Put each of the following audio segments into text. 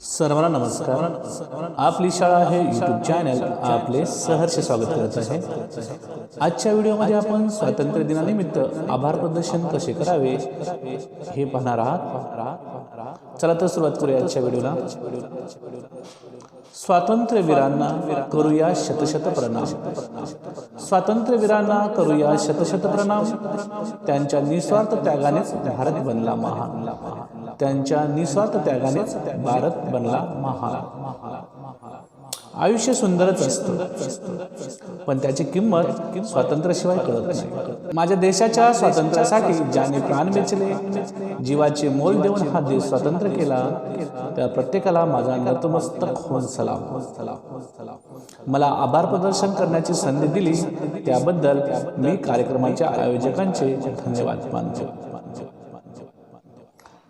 सर्वांना नमस्कार. आपली शाळा हे यूट्यूब चॅनल आपले सहर्ष स्वागत करत आहे. आजच्या व्हिडिओमध्ये आपण स्वातंत्र्य दिनानिमित्त आभार प्रदर्शन कसे करावे हे पाहणार आहात. चला तर सुरुवात करूया आजच्या व्हिडिओला. स्वातंत्र्यवीरांना करूया शतशत प्रणाम. स्वातंत्र्यवीरांना करूया शतशत प्रणाम. त्यांच्या निस्वार्थ त्यागानेच भारत बनला महान. त्यांच्या निस्वार्थ त्यागानेच भारत बनला महान. आयुष्य सुंदरच असतं. पण त्याची किंमत स्वातंत्र्याशिवाय कळत नाही. माझ्या देशाच्या स्वातंत्र्यासाठी ज्याने प्राण वेचले जीवाचे मोल देऊन हा देश स्वातंत्र्य केला त्या प्रत्येकाला माझा नतमस्तक होऊन सलाम. मला आभार प्रदर्शन करण्याची संधी दिली. त्याबद्दल मी कार्यक्रमाच्या आयोजकांचे धन्यवाद मानतो.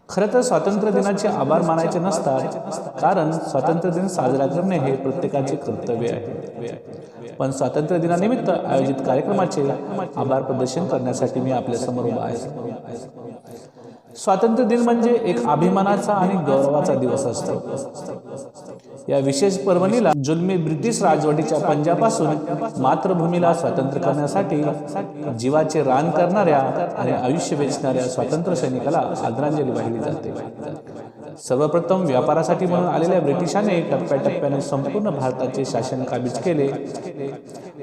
खरं तर स्वातंत्र्य दिनाचे आभार मानायचे नसतात कारण स्वातंत्र्य दिन साजरा करणे हे प्रत्येकाचे कर्तव्य आहे. पण स्वातंत्र्य दिनानिमित्त आयोजित कार्यक्रमाचे आभार प्रदर्शन करण्यासाठी मी आपल्यासमोर उभा आहे. स्वातंत्र्य दिन म्हणजे एक अभिमानाचा आणि गौरवाचा दिवस असतो. या विशेष पर्वणीला जुलमी ब्रिटिश राजवटीच्या पंजापासून मातृभूमीला स्वातंत्र्य करण्यासाठी जीवाचे रान करणाऱ्या आणि आयुष्य वेचणाऱ्या स्वातंत्र्य सैनिकाला आदरांजली वाहिली जाते. सर्वप्रथम व्यापारासाठी म्हणून आलेल्या ब्रिटिशांनी टप्प्याटप्प्याने संपूर्ण भारताचे शासन काबीज केले.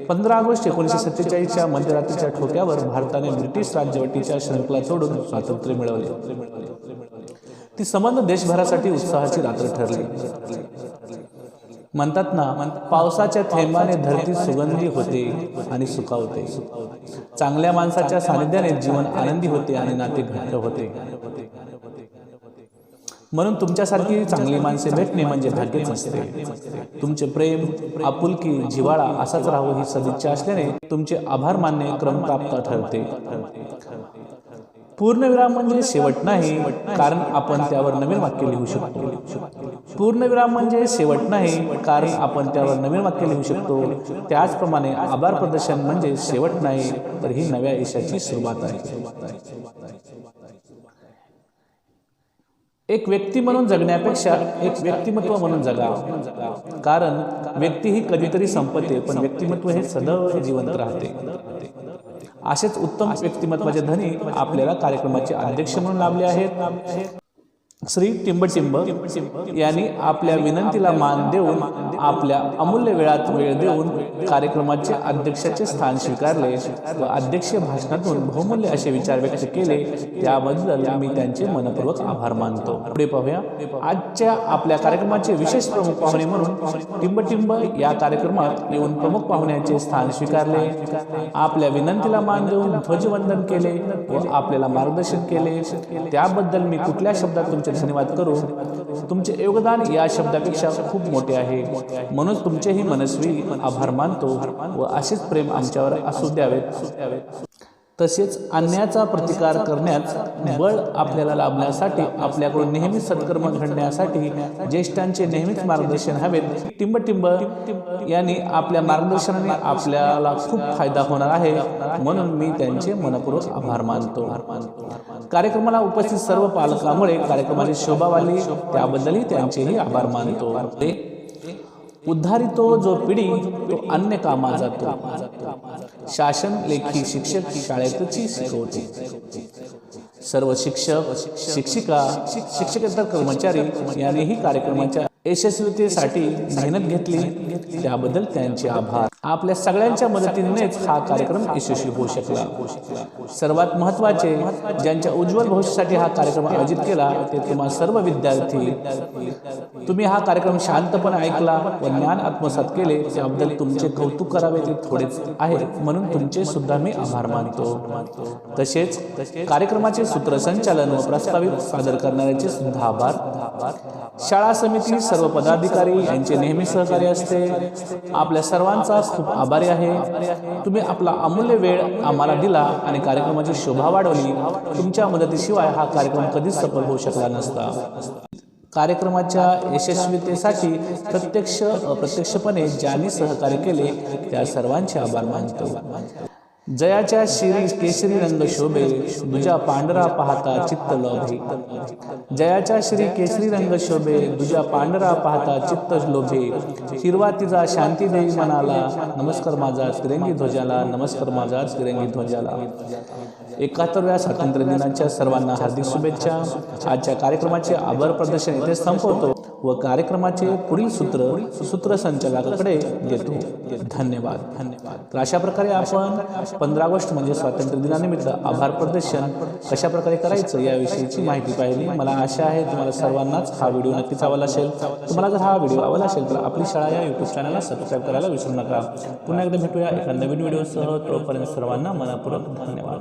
पंधरा ऑगस्ट एकोणीसशे सत्तेचाळीसच्या मध्यरात्रीच्या ठोक्यावर भारताने ब्रिटिश राजवटीच्या शृंखला तोडून स्वातंत्र्य मिळवले. ती संबंध देशभरासाठी उत्साहाची रात्र ठरली. म्हणतात ना पावसाच्या थेंबाने धरती सुगंधी होते आणि सुकावते चांगल्या माणसाच्या सानिध्याने जीवन आनंदी होते आणि नाते घट्ट होते. म्हणून तुमच्यासारखी चांगली माणसे भेटणे म्हणजे भाग्यच असते तुमचे प्रेम आपुलकी जिव्हाळा असाच राहू ही सदिच्छा असल्याने तुमचे आभार मानणे क्रमप्राप्त ठरते. पूर्णविराम म्हणजे शेवट नाही कारण आपण त्यावर नवीन वाक्य लिहू शकतो. पूर्णविराम म्हणजे शेवट नाही कारण आपण त्यावर नवीन वाक्य लिहू शकतो. त्याचप्रमाणे आभार प्रदर्शन म्हणजे शेवट नाही तर ही नव्या यशाची सुरुवात आहे. एक व्यक्ती म्हणून जगण्यापेक्षा एक व्यक्तिमत्व म्हणून जगा. कारण व्यक्ती ही कधीतरी संपते पण व्यक्तिमत्व हे सदैव जिवंत राहते. असेच उत्तम व्यक्तिमत्वाचे धनी आपल्याला कार्यक्रमाचे अध्यक्ष म्हणून लाभले आहेत. श्री टिंबटिंब यांनी आपल्या विनंतीला मान देऊन आपल्या अमूल्य वेळात वेळ देऊन कार्यक्रमाचे अध्यक्षाचे स्थान स्वीकारले व अध्यक्षीय भाषणातून बहुमूल्य असे विचार व्यक्त केले त्याबद्दल मी त्यांचे मनपूर्वक आभार मानतो. पुढे पाहूया. आजच्या आपल्या कार्यक्रमाचे विशेष प्रमुख पाहुणे म्हणून टिंबटिंब या कार्यक्रमात येऊन प्रमुख पाहुण्याचे स्थान स्वीकारले. आपल्या विनंतीला मान देऊन ध्वजवंदन केले व आपल्याला मार्गदर्शन केले. त्याबद्दल मी कुठल्या शब्दात तुमचे धन्यवाद करू. तुमचे योगदान या शब्दापेक्षा खूप मोठे आहे. म्हणून तुमचेही मनस्वी आभार मानतो व असेच प्रेम आमच्यावर असू द्यावेत. तसेच अन्यायाचा प्रतिकार करण्यात बळ आपल्याला लाभण्यासाठी आपल्याकडून नेहमी सत्कर्म घडण्यासाठी ज्येष्ठांचे नेहमीच मार्गदर्शन हवेत. टिंबटिंब यांनी आपल्या मार्गदर्शनाने आपल्याला खूप फायदा होणार आहे. म्हणून मी त्यांचे मनपूर्वक आभार मानतो. कार्यक्रमाला उपस्थित सर्व पालकामुळे कार्यक्रमाची शोभा वाढली त्याबद्दलही त्यांचेही आभार मानतो. उद्धारितो जो पिढी तो अन्य कामा जातो. शासन लेखी शिक्षक शाळेतची शिकवते. सर्व शिक्षक शिक्षिका शिक्षकेतर कर्मचारी यांनीही कार्यक्रमाच्या यशस्वीतेसाठी मेहनत घेतली त्याबद्दल त्यांचे आभार. आपल्या सगळ्यांच्या मदतीनेच हा कार्यक्रम यशस्वी होऊ शकला. सर्वात महत्त्वाचे ज्यांच्या उज्ज्वल भविष्यासाठी हा कार्यक्रम आयोजित केला ते तुम्हा सर्व विद्यार्थी. तुम्ही हा कार्यक्रम शांतपणे ऐकला व ज्ञान आत्मसात केले त्याबद्दल तुमचे कौतुक करावे ते थोडेच आहे म्हणून तुमचे सुद्धा मी आभार मानतो. तसेच कार्यक्रमाचे सूत्रसंचालन व प्रस्तावित सादर करणाऱ्याचे सुद्धा आभार. शाळा समिती सर्व पदाधिकारी यांचे नेहमी सहकार्य असते. आपल्या सर्वांचा खूप आभारी आहे. तुम्ही आपला अमूल्य वेळ आम्हाला दिला आणि कार्यक्रमाची शोभा वाढवली. तुमच्या मदतीशिवाय हा कार्यक्रम कधीच सफल होऊ शकला नसता. कार्यक्रमाच्या यशस्वीतेसाठी प्रत्यक्ष अप्रत्यक्षपणे ज्यांनी सहकार्य केले त्या सर्वांचे आभार मानतो. जयाच्या शिरी केशरी रंग शोभे दुजा पांढरा पाहता चित्त लोभे जयाच्या श्री केशरी रंग शोभे दुजा पांढरा पाहता चित्त लोभे हिरवा तिचा शांती देवी मनाला नमस्कार माझा तिरंगी ध्वजाला नमस्कार माझा तिरंगी ध्वजाला. एकाहत्तरव्या स्वातंत्र्य दिनाच्या सर्वांना हार्दिक शुभेच्छा. आजच्या कार्यक्रमाचे आभार प्रदर्शन इथे संपवतो. व कार्यक्रमाचे पुढील सूत्र सूत्रसंचालकाकडे घेतो. धन्यवाद. धन्यवाद तर अशा प्रकारे आपण पंधरा ऑगस्ट म्हणजे स्वातंत्र्य दिनानिमित्त आभार प्रदर्शन कशा प्रकारे करायचं याविषयीची माहिती पाहिली. मला आशा आहे तुम्हाला सर्वांनाच हा व्हिडिओ नक्कीच आवडला असेल. तुम्हाला जर हा व्हिडिओ आवडला असेल तर आपली शाळा या यूट्यूब चॅनलला सबस्क्राईब करायला विसरू नका. पुन्हा एकदा भेटूया एका नवीन व्हिडिओसह. तोपर्यंत सर्वांना मनापूर्वक धन्यवाद.